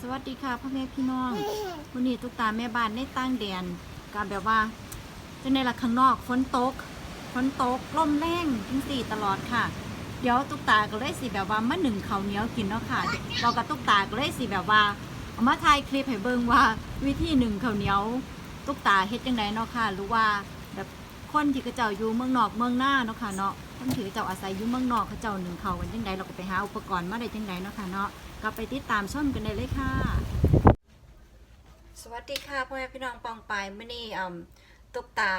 สวัสดีค่ะพ่อแม่พี่น้องวันนี้ตุ๊กตาแม่บ้านได้ตั้งแดนการแบบว่าจะในละข้างนอกฝนตกฝนตกลมแรงทั้งสี่ตลอดค่ะ เดี๋ยวตุ๊กตาก็เลยสิแบบว่ามาหนึ่งข้าวเหนียวกินเนาะค่ะเรากับตุ๊กตาก็เลยสิแบบว่าเอามาถ่ายคลิปให้เบิ่งว่า วิธีหนึ่งข้าวเหนียวตุ๊กตาเฮ็ดจังไดเนาะค่ะ หรือว่าแบบคนที่เขาเจ้าอยู่เมืองนอกเมืองหน้าเนาะค่ะเนาะคนที่เขาเจ้าอาศัยอยู่เมืองนอกเขาเจ้าหนึ่งเขาวกันจังไดเราก็ไปหาอุปกรณ์มาได้จังไดเนาะค่ะเนาะ ก็ไปติดตามชมกันได้เลยค่ะ สวัสดีค่ะพ่อแม่พี่น้องปองปายมื่อนี้ตุ๊กตา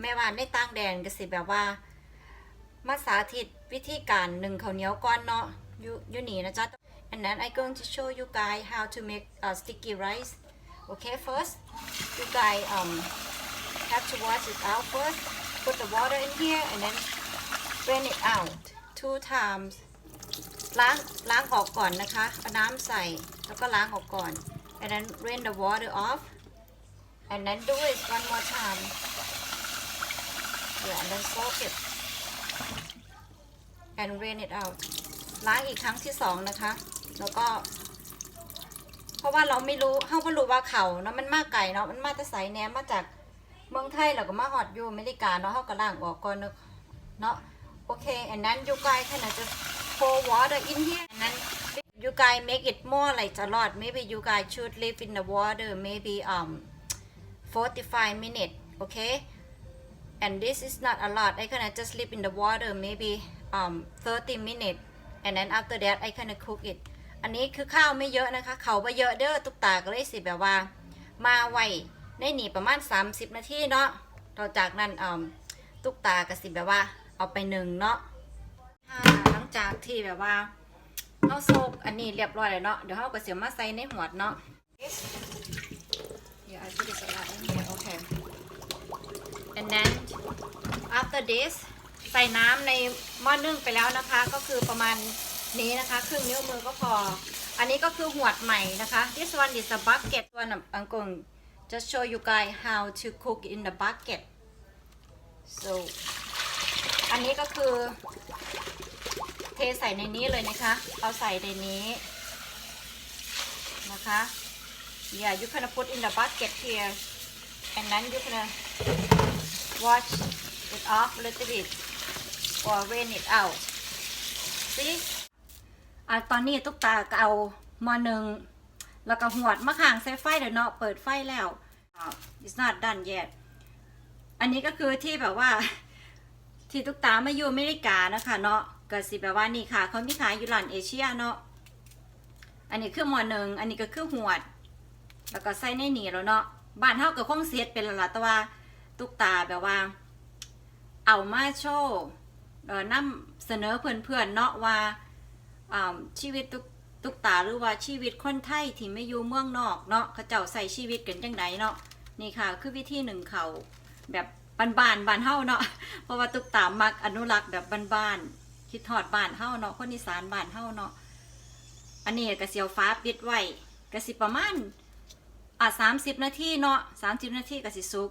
แม่บ้านได้ตั้งแดนก็สิแบบว่ามาสาธิตวิธีการหนึ่งข้าวเหนียวก้อนเนาะอยู่อยู่นี่นะจ๊ะ and then I going to show you guys how to make uh, sticky rice okay first you guys um have to wash it out first put the water in here and then drain it out two times ล้างล้างออกก่อนนะคะเอาน้ำใส่แล้วก็ล้างออกก่อน and then drain the water off and then do it one more time yeah and then soak it and drain it out ล้างอีกครั้งที่สองนะคะ แล้วก็ เพราะว่าเราไม่รู้เขาก็รู้ว่าเขาเนาะมันมากไก่เนาะมันมาแต่ใสแหนมมาจากเมืองไทยแล้วก็มาฮอดอยู่อเมริกาเนาะเขาก็ล้างออกก่อนเนาะ เนาะ โอเค and then you guys can just pour water in here and then you guys make it more like a lot maybe you guys should live in the water maybe um 45 minutes okay and this is not a lot I can just live in the water maybe um 30 minutes and then after that I can cook it อันนี้คือข้าวไม่เยอะนะคะ เขาไปเยอะเด้อตุกตาก็เลยสิแบบว่า มาไวในหนีประมาณ 30 นาทีเนาะต่อจากนั้นอืมตุกตาก็สิแบบว่าเอาไปหนึ่งเนาะ จากที่แบบว่าเราโซกอันนี้เรียบร้อยแล้วเนาะเดี๋ยวเราก็เสียมาใส่ในหัวดเนาะ Yeah, I put this a lot in here. Okay. And then after this ใส่น้ำในหม้อนึ่งไปแล้วนะคะ ก็คือประมาณนี้นะคะ ครึ่งนิ้วมือก็พอ อันนี้ก็คือหวดใหม่นะคะ this one is a bucket one I'm going just show you guys how to cook in the bucket so อันนี้ก็คือ ทใส่ในนี้เลยนะคะ เอาใส่ในนี้นะคะ yeah you can put in the bucket here and then you can wash it off a little bit or rain it out see อะตอนนี้ตุ๊กตาก็เอามาหนึ่งแล้วก็หวดมะขางใส่ไฟเดี๋ยวเนาะเปิดไฟแล้วอ่า it's not done yet อันนี้ก็คือที่แบบว่า ที่ตุ๊กตามาอยู่อเมริกานะคะเนาะ ก็สิแบบว่านี่ค่ะ เขามีขายอยู่ร้านเอเชียเนาะอันนี้คือหมอหนึ่งอันนี้ก็คือหวด แล้วก็ใส่ในนี่แล้วเนาะบ้านเฮาก็คงเสียดเป็นละละแต่ว่าตุกตาแบบว่า เอามาโชว์เอ่อนำเสนอเพื่อนๆเนาะว่าอ่าชีวิตตุกตุกตาหรือว่าชีวิตคนไทยที่ไม่อยู่เมืองนอกเนาะเขาเจ้าใส่ชีวิตกันจังไดเนาะนี่ค่ะ คือวิธีหนึ่งเขาแบบบ้านๆบ้านเฮาเนาะเพราะว่าตุกตามักอนุรักษ์แบบบ้านๆ คิดทอดบ้านเฮาเนาะคนอีสานบ้านเฮาเนาะอันนี้กระเสียวฟ้าปิดไว้กระสิประมาณอะ30นาทีเนาะ30นาทีกระสิสุก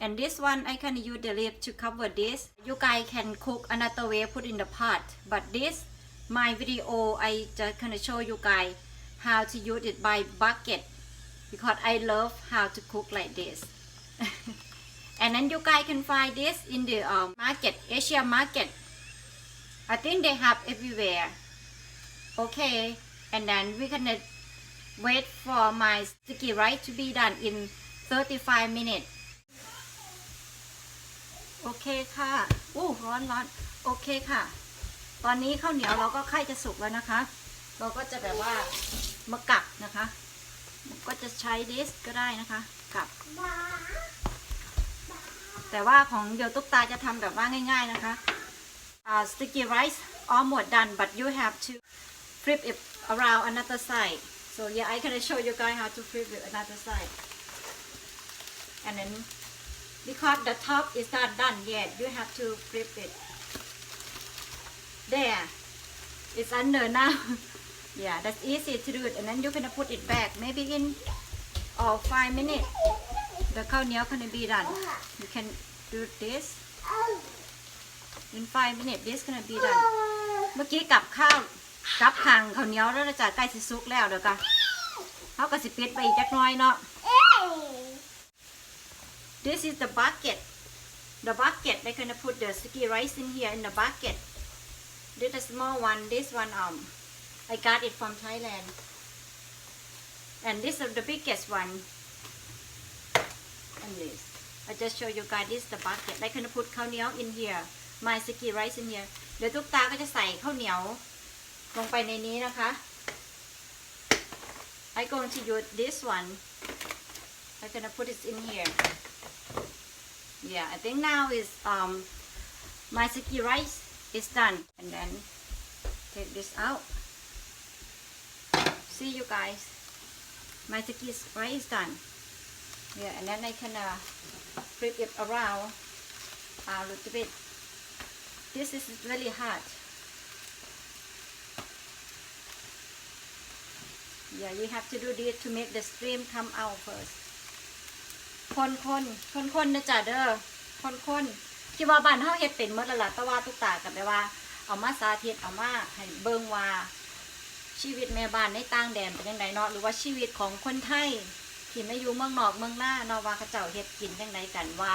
And this one I can use the lid to cover this. You guys can cook another way, put in the pot. But this, my video, I just gonna show you guys how to use it by bucket because I love how to cook like this. and then you guys can find this in the um, market, Asia market. I think they have everywhere. Okay, and then we can wait for my sticky rice to be done in 35 minutes. โอเคค่ะอู้ร้อนร้อนโอเคค่ะ ตอนนี้ข้าวเหนียวเราก็ใกล้จะสุกแล้วนะคะ เราก็จะแบบว่ามากักนะคะ ก็จะใช้ดิสก็ได้นะคะกักแต่ว่าของเดี๋ยวตุ๊กตาจะทำแบบว่าง่าย ๆนะคะ uh, sticky rice almost done but you have to flip it around another side. So yeah I gonna show you guys how to flip it another side. And then because the top is not done yet you have to flip it. There. It's under now. Yeah that's easy to do it and then you're gonna put it back. Maybe in or oh, five minutes the cow gonna be done. You can do this. In five minutes this gonna be done เมื่อกี้กับข้าวกับขังข้าวเหนียวแล้วจ้ะใกล้สิสุกแล้วเดี๋ยวกันเขาก็สิปิดไปอีกจักน้อยเนาะ This is the bucket. The bucket, they gonna put the sticky rice in here in the bucket. This is small one. This one, um, I got it from Thailand. And this is the biggest one. And this. I just show you guys this the bucket. they gonna put ข้าวเหนียว in here. My sticky rice in here. เดี๋ยวทุกตาก็จะใส่ข้าวเหนียวลงไปในนี้นะคะ I going to use this one. I'm gonna put it in here. Yeah, I think now is um my sticky rice is done, and then take this out. See you guys. My sticky rice is done. Yeah, and then I can uh, flip it around a little bit. This is really hot. Yeah, you have to do this to make the stream come out first. คนคนคนคนนะจ๊ะเด้อคนคนคิดว่าบ้านเฮาเฮ็ดเป็นหมดแล้วล่ะแต่ว่าทุกตากับแปลว่า เอามาสาธิตเอามาให้เบิ่งว่าชีวิตแม่บ้านในต่างแดนเป็นยังไงเนาะหรือว่าชีวิตของคนไทยที่ไม่อยู่เมืองนอกเมืองหน้าเนาะว่าเขาเจ้าเฮ็ดกินจังไดกันว่า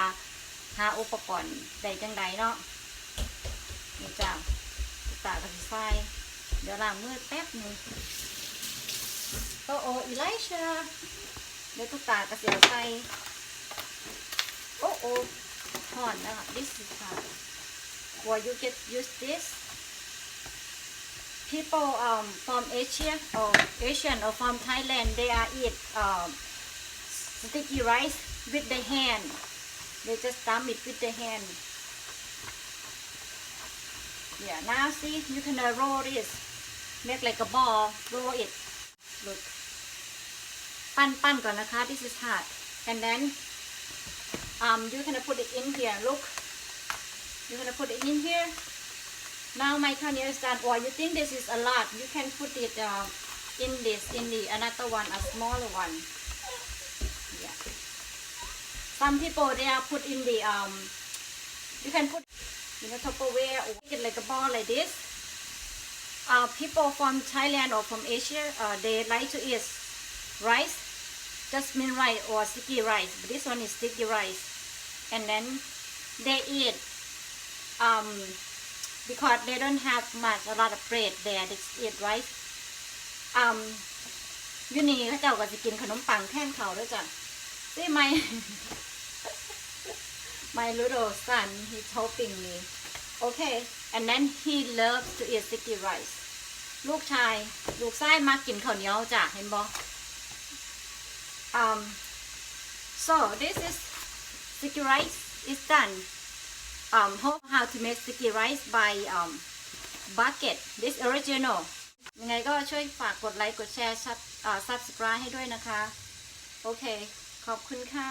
หาอุปกรณ์ได้จังไดเนาะ นี่จ้ะทุกตากับสิใส่เดี๋ยวล้างมือแป๊บนึงโอ้โออีไลชาเดี๋ยวทุกตากับเสียวใส่ Oh oh, hot now. This is hot. Well, you get use this. People um from Asia or Asian or from Thailand, they are eat um sticky rice with the hand. They just dump it with the hand. Yeah. Now see, you can uh, roll this. Make like a ball. Roll it. Look. ปั้นปั้นก่อนนะคะ This is hot. And then um, you're gonna put it in here. Look, you're gonna put it in here. Now my cornea is done. Or you think this is a lot? You can put it uh, in this, in the another one, a smaller one. Yeah. Some people they are put in the um. You can put in a Tupperware or make it like a ball like this. Uh, people from Thailand or from Asia, uh, they like to eat rice jasmine rice or sticky rice. But this one is sticky rice. And then they eat um because they don't have much a lot of bread there. They eat rice. Um อยูนี่เขาเจ้าก็จะกินขนมปังแท่นเขาด้วยจ้ะ See my my little son he's helping me okay and then he loves to eat sticky rice ลูกชาย ลูกชายมากินข้าวเหนียวจ้ะเห็นบ่ um so this is sticky rice is done um how, how to make sticky rice by um bucket this original ยังไงก็ช่วยฝากกดไลค์ กดแชร์ซับอ่า subscribe ให้ด้วยนะคะ โอเค ขอบคุณค่ะ